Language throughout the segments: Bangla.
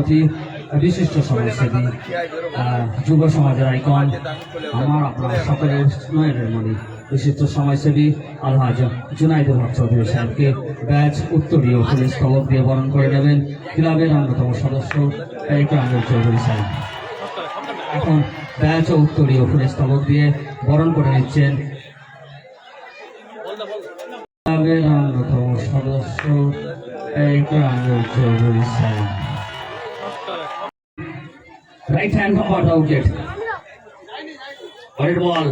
অতি বিশিষ্ট সমাজসেবী যুব সমাজের আইকন, আমার, আপনার সকলের নয়নের মনে বিশিষ্ট সমাজসেবী আলহাজ জুনাইদুল হক চৌধুরী সাহেবকে ব্যাচ উত্তরীয় পুলিশ খবর দিয়ে বরণ করে নেবেন ক্লাবের অন্যতম সদস্য ইকরামুল চৌধুরী সাহেব। এখন ব্যাচ ও উত্তরীয় পুলিশ খবর দিয়ে বরণ করে নিচ্ছেন ক্লাবের অন্যতম সদস্য ইকরামুল চৌধুরী সাহেব। রাইট হ্যান্ড কভার আউটেড পরের বল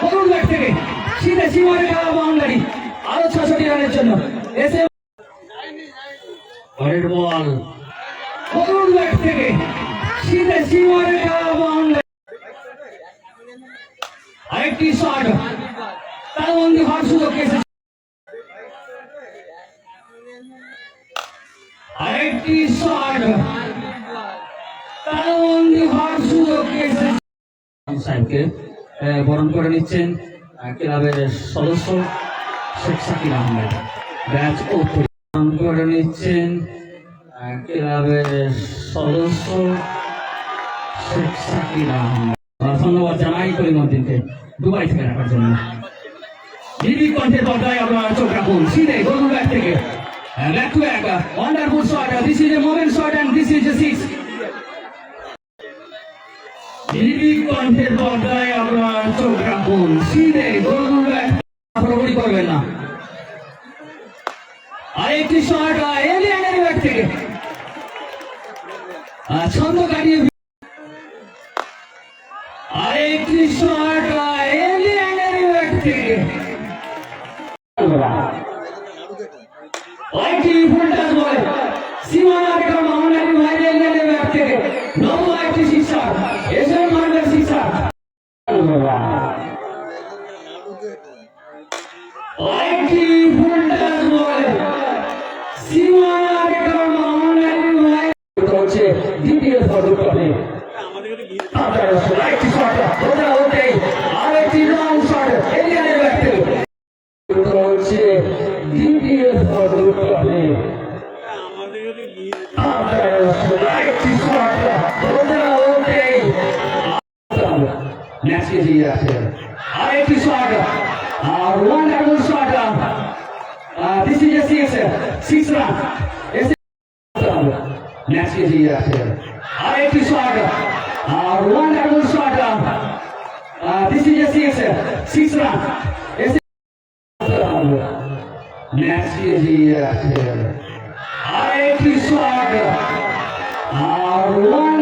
করুন ব্যাট থেকে সিধে সীমারে খেলা বাউন্ডারি আরো ছশোটি রানের জন্য এসে পরের বল করুন ব্যাট থেকে সিধে সীমারে খেলা বাউন্ডারি আরেকটি শট তার বন্দি হওয়ার সুযোগ এসেছে আরেকটি শট সাহেবকে বরণ করে নিচ্ছেন ক্লাবের সদস্য শেখ সাকির আহমেদ। ব্যাচ ও বরণ করে নিচ্ছেন ক্লাবের সদস্য শেখ সাকির আহমেদ। ধন্যবাদ জানাই করিমুদ্দিনকে দুবাই থেকে রাখার জন্য। আপনারা চোখ রাখুন গোল ব্যাক থেকে। Back to back shot this is a moment shot and this is a six কণ্ঠের পর্দায় আপনার চোখ রাখুন। সিধে গোল ব্যাক প্রবলি করবেন না। আরেকটি শট এলিয়ানের ব্যাক থেকে। ছন্দ কাটিয়ে আরেকটি শট এলিয়ানের ব্যাক থেকে। আরেকটি ফুলটাস বলে সীমানা আরেকটি ফুলটাস বলে সীমানা রেখা মামলাটি বাইরে হচ্ছে দ্বিতীয় পদক্ষেপে আরেকটি শট ওটা ওটাই আরেকটি long shot এলিয়ানের back Our one will start. This is uh, yes, six run. Yes, next is here. Our it is start. Our one uh, will start. Uh, this is yes, six run. Yes, next is here. Our it is start. Our one.